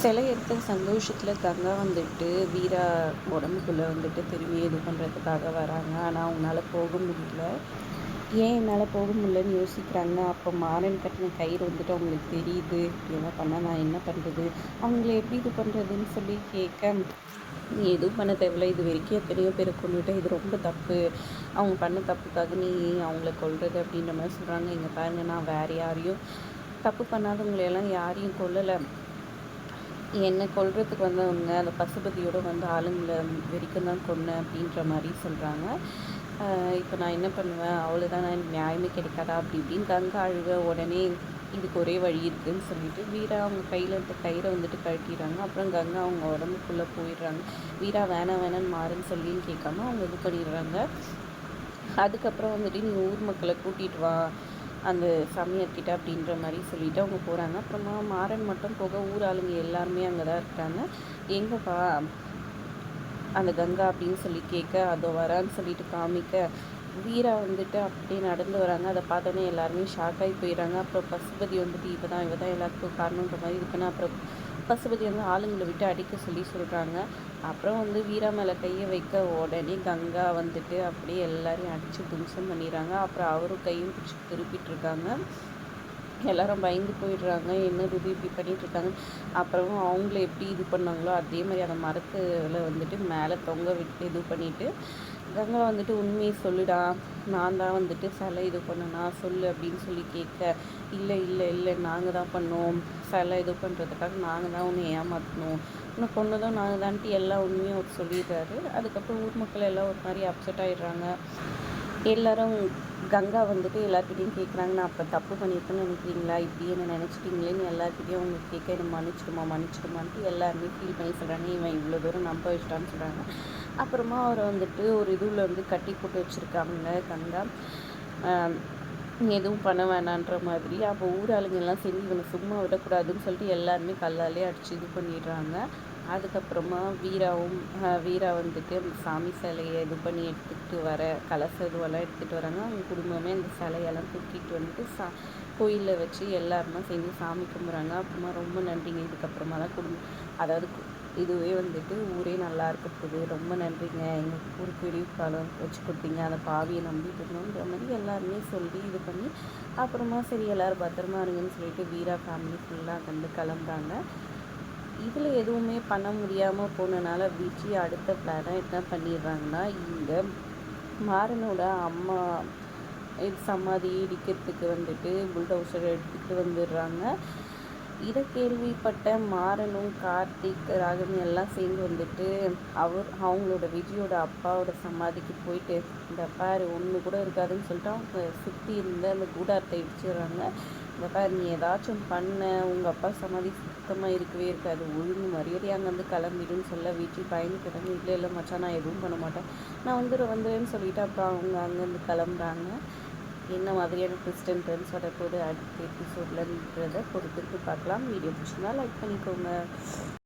சிலை எடுத்த சந்தோஷத்தில் கங்கா வந்துட்டு வீரா உடம்புக்குள்ளே வந்துட்டு திரும்பி இது பண்ணுறதுக்காக வராங்க. ஆனால் அவங்களால போக முடியல. ஏன் என்னால் போக முடியலன்னு யோசிக்கிறாங்க. அப்போ மாறன் கட்டின கயிறு வந்துட்டு அவங்களுக்கு தெரியுது. இப்படியெல்லாம் பண்ணால் நான் என்ன பண்ணுறது அவங்கள எப்படி இது பண்ணுறதுன்னு சொல்லி கேட்க நீ எதுவும் பண்ண தேவையில்ல. இது வரைக்கும் எத்தனையோ பேரை கொண்டுட்டு இது ரொம்ப தப்பு. அவங்க பண்ண தப்புக்காக நீ அவங்கள கொள்வது அப்படின்ற மாதிரி சொல்கிறாங்க இங்கே பாருங்க நான் வேறு யாரையும் தப்பு பண்ணாதவங்களையெல்லாம் யாரையும் கொல்லலை. என்னை கொல்றதுக்கு வந்தவங்க அந்த பசுபதியோடு வந்து ஆளுங்களை வரைக்கும் தான் கொன்னேன் அப்படின்ற மாதிரி சொல்கிறாங்க இப்போ நான் என்ன பண்ணுவேன்? அவ்வளோதான் எனக்கு நியாயமே கிடைக்காதா? அப்படி இப்படின்னு கங்கை அழுக உடனே இதுக்கு ஒரே வழி இருக்குதுன்னு சொல்லிட்டு வீரா அவங்க கையில் இருந்த கயிறை வந்துட்டு கழட்டிடுறாங்க. அப்புறம் கங்கா அவங்க உடம்புக்குள்ளே போயிடுறாங்க. வீரா வேணாம் வேணான்னு மாறுன்னு சொல்லின்னு கேட்காம அவங்க இது பண்ணிடுறாங்க. அதுக்கப்புறம் வந்துட்டு நீ ஊர் மக்களை கூட்டிகிட்டு வா. அந்த சமையற்கிட்ட அப்படின்ற மாதிரி சொல்லிட்டு அவங்க போகிறாங்க அப்புறமா மாறன் மட்டும் போக ஊர் ஆளுங்க எல்லாருமே அங்கே தான் இருக்காங்க. எங்கப்பா அந்த கங்கா அப்படின்னு சொல்லி கேட்க அதோ வரான்னு சொல்லிட்டு காமிக்க வீரா வந்துட்டு அப்படியே நடந்து வராங்க. அதை பார்த்தோன்னே எல்லாருமே ஷாக் ஆகி போயிடுறாங்க. அப்புறம் பசுபதி வந்துட்டு இவ தான் இவ தான் எல்லாத்துக்கும் காரணன்ற மாதிரி இருக்குன்னா அப்புறம் பசுபதி வந்து ஆளுங்களை விட்டு அடிக்க சொல்லி சொல்கிறாங்க அப்புறம் வந்து வீரா மேலே கையை வைக்க உடனே கங்கா வந்துட்டு அப்படியே எல்லாரையும் அடித்து தும்சம் பண்ணிடுறாங்க. அப்புறம் அவரும் கையும் பிடிச்சி திருப்பிட்டு இருக்காங்க எல்லாரும் பயந்து போயிடுறாங்க. என்ன இது இப்படி பண்ணிட்டு இருக்காங்க? அப்புறம் அவங்கள எப்படி இது பண்ணாங்களோ அதே மாதிரி அந்த மரத்தில் வந்துட்டு மேலே தொங்க விட்டு இது பண்ணிவிட்டு கங்கா வந்துட்டு உண்மையை சொல்லுடா. நான் தான் வந்துட்டு சிலை இது பண்ணனா சொல்லு அப்படின்னு சொல்லி கேட்க இல்லை இல்லை இல்லை நாங்கள் தான் பண்ணோம். சிலை இது பண்ணுறதுக்காக நாங்கள் தான் உன்னை ஏமாற்றணும் உன்னை கொண்டதும் நாங்கள் தான்ட்டு எல்லா உண்மையும் அவர் சொல்லிடுறாரு. அதுக்கப்புறம் ஊர் மக்கள் எல்லாம் ஒரு மாதிரி அப்செட் ஆகிடுறாங்க எல்லாரும் கங்கா வந்துட்டு எல்லாருக்கிட்டையும் கேட்குறாங்க நான் அப்போ தப்பு பண்ணியிருக்கேன்னு நினைக்கிறீங்களா? இப்படி என்ன நினச்சிட்டிங்களேன்னு எல்லாருக்கிட்டையும் அவங்க கேட்க என்ன மன்னிச்சிடுமா? மன்னிச்சிடுமான்ட்டு எல்லாருமே ஃபீல் பண்ணி சொல்கிறாங்க இவன் இவ்வளோ தூரம் நம்ப வச்சிட்டான்னு சொல்கிறாங்க அப்புறமா அவரை வந்துட்டு ஒரு இதுவில் வந்து கட்டி போட்டு வச்சுருக்காங்க கங்கா. எதுவும் பண்ண வேணான்ற மாதிரி. அப்போ ஊர் ஆளுங்கெல்லாம் சேர்ந்து இவனை சும்மா விடக்கூடாதுன்னு சொல்லிட்டு எல்லாருமே கல்லாலே அடித்து இது பண்ணிடுறாங்க. அதுக்கப்புறமா வீராவும் வீரா வந்துட்டு அந்த சாமி சிலையை இது பண்ணி எடுத்துக்கிட்டு வர கலச இதுவெல்லாம் எடுத்துகிட்டு வராங்க. அவங்க குடும்பமே அந்த சிலையெல்லாம் தூக்கிட்டு வந்துட்டு சா கோயிலில் வச்சு எல்லாருமா சேர்ந்து சாமி கும்பிட்றாங்க. அப்புறமா ரொம்ப நன்றிங்க. இதுக்கப்புறமா தான் குடும்பம் அதாவது இதுவே வந்துட்டு ஊரே நல்லா இருக்க போகுது ரொம்ப நன்றிங்க. எங்கள் ஊருக்கு விடிவு காலம் வச்சு கொடுத்தீங்க. அந்த பாவியை நம்பிட்டு இருந்தோன்ற மாதிரி எல்லாருமே சொல்லி இது பண்ணி அப்புறமா சரி எல்லோரும் பத்திரமா இருங்கன்னு சொல்லிட்டு வீரா ஃபேமிலி ஃபுல்லாக வந்து கிளம்புறாங்க. இதில் எதுவுமே பண்ண முடியாமல் போனனால விஜி அடுத்த பிளானை என்ன பண்ணிடுறாங்கன்னா இங்கே மாறனோட அம்மா இது சமாதி இடிக்கிறதுக்கு வந்துட்டு புல்டோசர் எடுத்துகிட்டு வந்துடுறாங்க. இதை கேள்விப்பட்ட மாறனும் கார்த்திக் ராகவி எல்லாம் சேர்ந்து வந்துட்டு அவர் அவங்களோட விஜயோட அப்பாவோட சமாதிக்கு போயிட்டு இந்த பாரு ஒன்று கூட இருக்காதுன்னு சொல்லிட்டு அவங்க சுற்றி இருந்த அந்த கூடாரத்தை இடிச்சிடுறாங்க. இந்த பாரு நீ ஏதாச்சும் பண்ண உங்கள் அப்பா சமாதி சுத்தமாக இருக்கவே இருக்காது. ஒழுங்கு மரியாதை அங்கேருந்து கிளம்பிடுன்னு சொல்ல வீட்டில் பயந்துக்கிட்டாங்க இல்லை இல்லை மச்சான் நான் எதுவும் பண்ண மாட்டேன். நான் வந்துடுறேன் வந்துடுறேன்னு சொல்லிவிட்டு அப்புறம் அவங்க அங்கேருந்து கிளம்புறாங்க. என்ன மாதிரியான ட்விஸ்ட் அண்ட் டர்ன்ஸ் வரப்போகுது அடுத்த எபிசோட்லன்றதை பொறுத்திருக்கு பார்க்கலாம். வீடியோ பிடிச்சிருந்தா லைக் பண்ணிக்கோங்க.